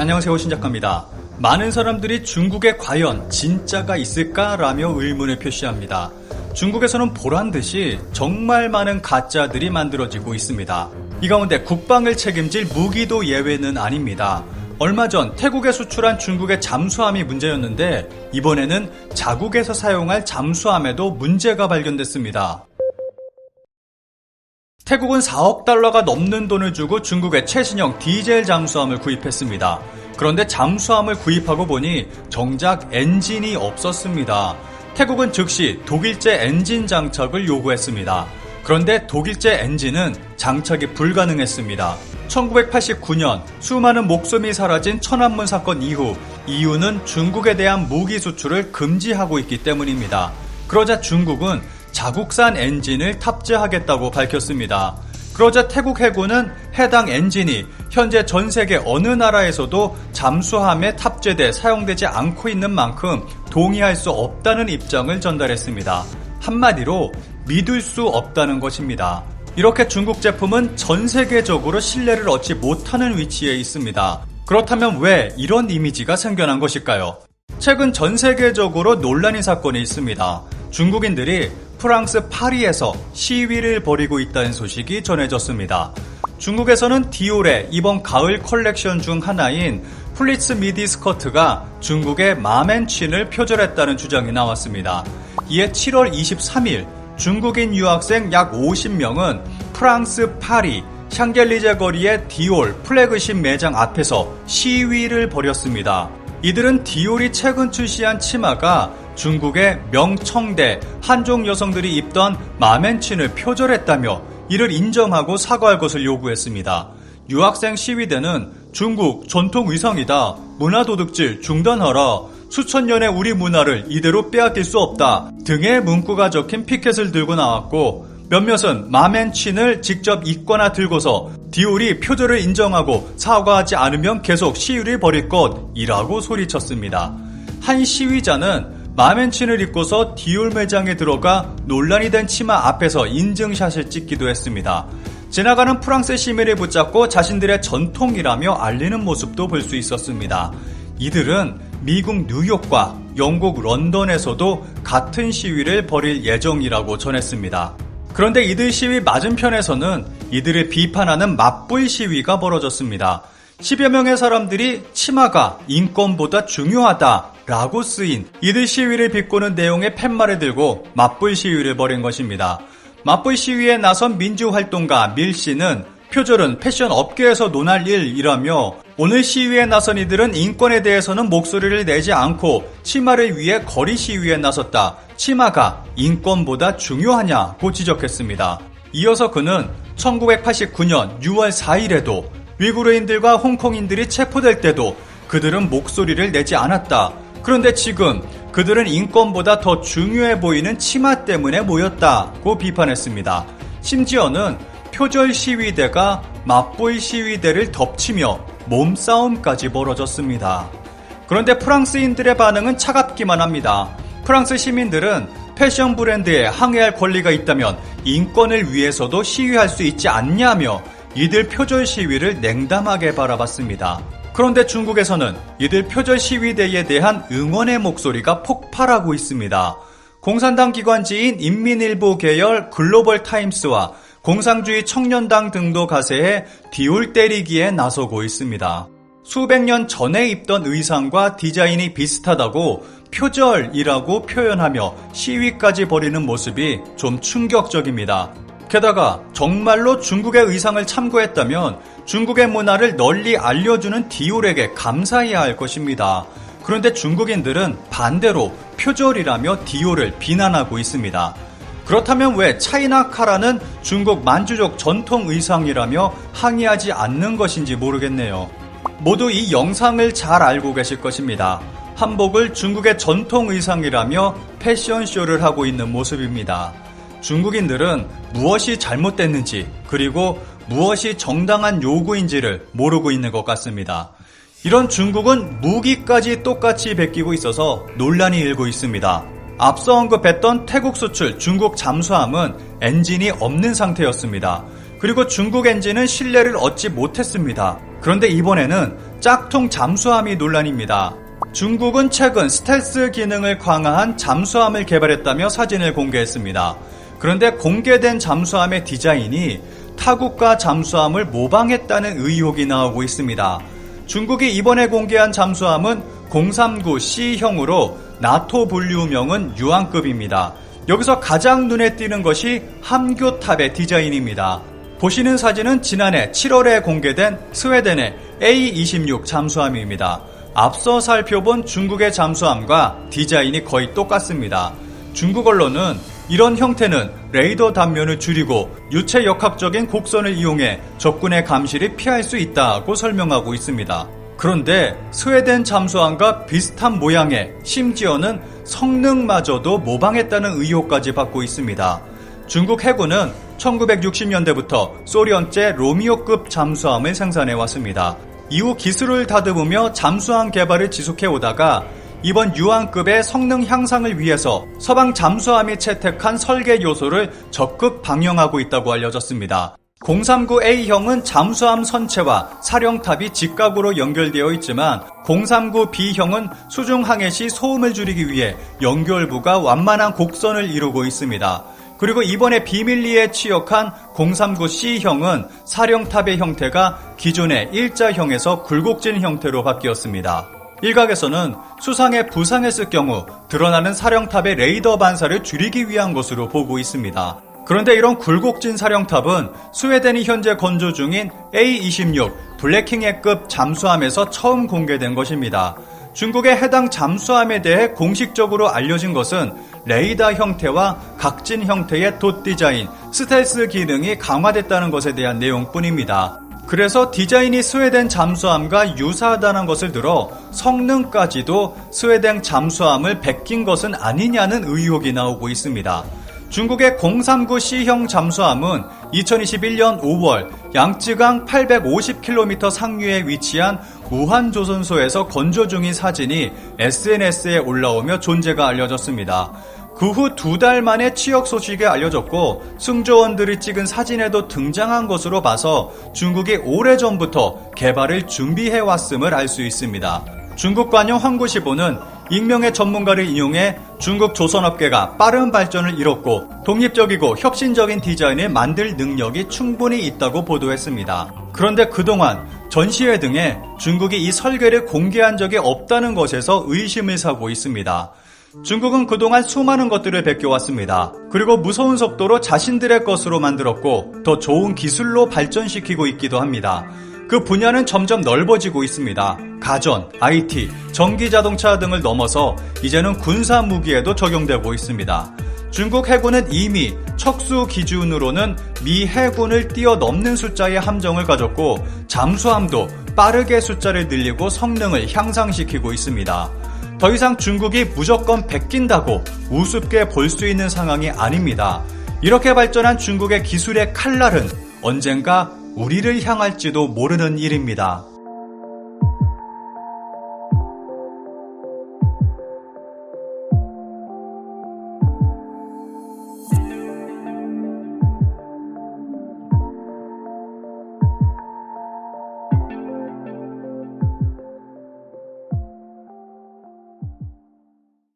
안녕하세요 신작가입니다. 많은 사람들이 중국에 과연 진짜가 있을까라며 의문을 표시합니다. 중국에서는 보란 듯이 정말 많은 가짜들이 만들어지고 있습니다. 이 가운데 국방을 책임질 무기도 예외는 아닙니다. 얼마 전 태국에 수출한 중국의 잠수함이 문제였는데 이번에는 자국에서 사용할 잠수함에도 문제가 발견됐습니다. 태국은 4억 달러가 넘는 돈을 주고 중국의 최신형 디젤 잠수함을 구입했습니다. 그런데 잠수함을 구입하고 보니 정작 엔진이 없었습니다. 태국은 즉시 독일제 엔진 장착을 요구했습니다. 그런데 독일제 엔진은 장착이 불가능했습니다. 1989년 수많은 목숨이 사라진 천안문 사건 이후 이유는 중국에 대한 무기 수출을 금지하고 있기 때문입니다. 그러자 중국은 자국산 엔진을 탑재하겠다고 밝혔습니다. 그러자 태국 해군은 해당 엔진이 현재 전 세계 어느 나라에서도 잠수함에 탑재돼 사용되지 않고 있는 만큼 동의할 수 없다는 입장을 전달했습니다. 한마디로 믿을 수 없다는 것입니다. 이렇게 중국 제품은 전 세계적으로 신뢰를 얻지 못하는 위치에 있습니다. 그렇다면 왜 이런 이미지가 생겨난 것일까요? 최근 전 세계적으로 논란의 사건이 있습니다. 중국인들이 프랑스 파리에서 시위를 벌이고 있다는 소식이 전해졌습니다. 중국에서는 디올의 이번 가을 컬렉션 중 하나인 플리츠 미디 스커트가 중국의 마맨친을 표절했다는 주장이 나왔습니다. 이에 7월 23일 중국인 유학생 약 50명은 프랑스 파리 샹겔리제 거리의 디올 플래그십 매장 앞에서 시위를 벌였습니다. 이들은 디올이 최근 출시한 치마가 중국의 명청대 한족 여성들이 입던 마맨친을 표절했다며 이를 인정하고 사과할 것을 요구했습니다. 유학생 시위대는 중국 전통 의상이다. 문화 도둑질 중단하라. 수천 년의 우리 문화를 이대로 빼앗길 수 없다. 등의 문구가 적힌 피켓을 들고 나왔고 몇몇은 마맨친을 직접 입거나 들고서 디올이 표절을 인정하고 사과하지 않으면 계속 시위를 벌일 것이라고 소리쳤습니다. 한 시위자는 마맨친을 입고서 디올 매장에 들어가 논란이 된 치마 앞에서 인증샷을 찍기도 했습니다. 지나가는 프랑스 시민을 붙잡고 자신들의 전통이라며 알리는 모습도 볼 수 있었습니다. 이들은 미국 뉴욕과 영국 런던에서도 같은 시위를 벌일 예정이라고 전했습니다. 그런데 이들 시위 맞은편에서는 이들을 비판하는 맞불 시위가 벌어졌습니다. 10여 명의 사람들이 치마가 인권보다 중요하다 라고 쓰인 이들 시위를 비꼬는 내용의 팻말을 들고 맞불 시위를 벌인 것입니다. 맞불 시위에 나선 민주활동가 밀 씨는 표절은 패션 업계에서 논할 일이라며 오늘 시위에 나선 이들은 인권에 대해서는 목소리를 내지 않고 치마를 위해 거리 시위에 나섰다. 치마가 인권보다 중요하냐고 지적했습니다. 이어서 그는 1989년 6월 4일에도 위구르인들과 홍콩인들이 체포될 때도 그들은 목소리를 내지 않았다. 그런데 지금 그들은 인권보다 더 중요해 보이는 치마 때문에 모였다고 비판했습니다. 심지어는 표절 시위대가 맞보이 시위대를 덮치며 몸싸움까지 벌어졌습니다. 그런데 프랑스인들의 반응은 차갑기만 합니다. 프랑스 시민들은 패션 브랜드에 항의할 권리가 있다면 인권을 위해서도 시위할 수 있지 않냐며 이들 표절 시위를 냉담하게 바라봤습니다. 그런데 중국에서는 이들 표절 시위대에 대한 응원의 목소리가 폭발하고 있습니다. 공산당 기관지인 인민일보 계열 글로벌 타임스와 공상주의 청년당 등도 가세해 디올 때리기에 나서고 있습니다. 수백 년 전에 입던 의상과 디자인이 비슷하다고 표절이라고 표현하며 시위까지 벌이는 모습이 좀 충격적입니다. 게다가 정말로 중국의 의상을 참고했다면 중국의 문화를 널리 알려주는 디올에게 감사해야 할 것입니다. 그런데 중국인들은 반대로 표절이라며 디올을 비난하고 있습니다. 그렇다면 왜 차이나카라는 중국 만주족 전통 의상이라며 항의하지 않는 것인지 모르겠네요. 모두 이 영상을 잘 알고 계실 것입니다. 한복을 중국의 전통 의상이라며 패션쇼를 하고 있는 모습입니다. 중국인들은 무엇이 잘못됐는지 그리고 무엇이 정당한 요구인지를 모르고 있는 것 같습니다. 이런 중국은 무기까지 똑같이 베끼고 있어서 논란이 일고 있습니다. 앞서 언급했던 태국 수출 중국 잠수함은 엔진이 없는 상태였습니다. 그리고 중국 엔진은 신뢰를 얻지 못했습니다. 그런데 이번에는 짝퉁 잠수함이 논란입니다. 중국은 최근 스텔스 기능을 강화한 잠수함을 개발했다며 사진을 공개했습니다. 그런데 공개된 잠수함의 디자인이 타국가 잠수함을 모방했다는 의혹이 나오고 있습니다. 중국이 이번에 공개한 잠수함은 039C형으로 나토 분류명은 유황급입니다. 여기서 가장 눈에 띄는 것이 함교탑의 디자인입니다. 보시는 사진은 지난해 7월에 공개된 스웨덴의 A26 잠수함입니다. 앞서 살펴본 중국의 잠수함과 디자인이 거의 똑같습니다. 중국 언론은 이런 형태는 레이더 단면을 줄이고 유체 역학적인 곡선을 이용해 적군의 감시를 피할 수 있다고 설명하고 있습니다. 그런데 스웨덴 잠수함과 비슷한 모양의 심지어는 성능마저도 모방했다는 의혹까지 받고 있습니다. 중국 해군은 1960년대부터 소련제 로미오급 잠수함을 생산해 왔습니다. 이후 기술을 다듬으며 잠수함 개발을 지속해 오다가 이번 유한급의 성능 향상을 위해서 서방 잠수함이 채택한 설계 요소를 적극 방영하고 있다고 알려졌습니다. 039A형은 잠수함 선체와 사령탑이 직각으로 연결되어 있지만 039B형은 수중 항해 시 소음을 줄이기 위해 연결부가 완만한 곡선을 이루고 있습니다. 그리고 이번에 비밀리에 취역한 039C형은 사령탑의 형태가 기존의 일자형에서 굴곡진 형태로 바뀌었습니다. 일각에서는 수상에 부상했을 경우 드러나는 사령탑의 레이더 반사를 줄이기 위한 것으로 보고 있습니다. 그런데 이런 굴곡진 사령탑은 스웨덴이 현재 건조 중인 A26 블랙킹해급 잠수함에서 처음 공개된 것입니다. 중국의 해당 잠수함에 대해 공식적으로 알려진 것은 레이더 형태와 각진 형태의 돛 디자인, 스텔스 기능이 강화됐다는 것에 대한 내용뿐입니다. 그래서 디자인이 스웨덴 잠수함과 유사하다는 것을 들어 성능까지도 스웨덴 잠수함을 베낀 것은 아니냐는 의혹이 나오고 있습니다. 중국의 039C형 잠수함은 2021년 5월 양쯔강 850km 상류에 위치한 우한 조선소에서 건조 중인 사진이 SNS에 올라오며 존재가 알려졌습니다. 그 후 두 달 만에 취역 소식이 알려졌고 승조원들이 찍은 사진에도 등장한 것으로 봐서 중국이 오래전부터 개발을 준비해 왔음을 알 수 있습니다. 중국 관영 황구시보는 익명의 전문가를 인용해 중국 조선업계가 빠른 발전을 이뤘고 독립적이고 혁신적인 디자인을 만들 능력이 충분히 있다고 보도했습니다. 그런데 그동안 전시회 등에 중국이 이 설계를 공개한 적이 없다는 것에서 의심을 사고 있습니다. 중국은 그동안 수많은 것들을 베껴왔습니다. 그리고 무서운 속도로 자신들의 것으로 만들었고 더 좋은 기술로 발전시키고 있기도 합니다. 그 분야는 점점 넓어지고 있습니다. 가전, IT, 전기 자동차 등을 넘어서 이제는 군사 무기에도 적용되고 있습니다. 중국 해군은 이미 척수 기준으로는 미 해군을 뛰어넘는 숫자의 함정을 가졌고 잠수함도 빠르게 숫자를 늘리고 성능을 향상시키고 있습니다. 더 이상 중국이 무조건 베낀다고 우습게 볼 수 있는 상황이 아닙니다. 이렇게 발전한 중국의 기술의 칼날은 언젠가 우리를 향할지도 모르는 일입니다.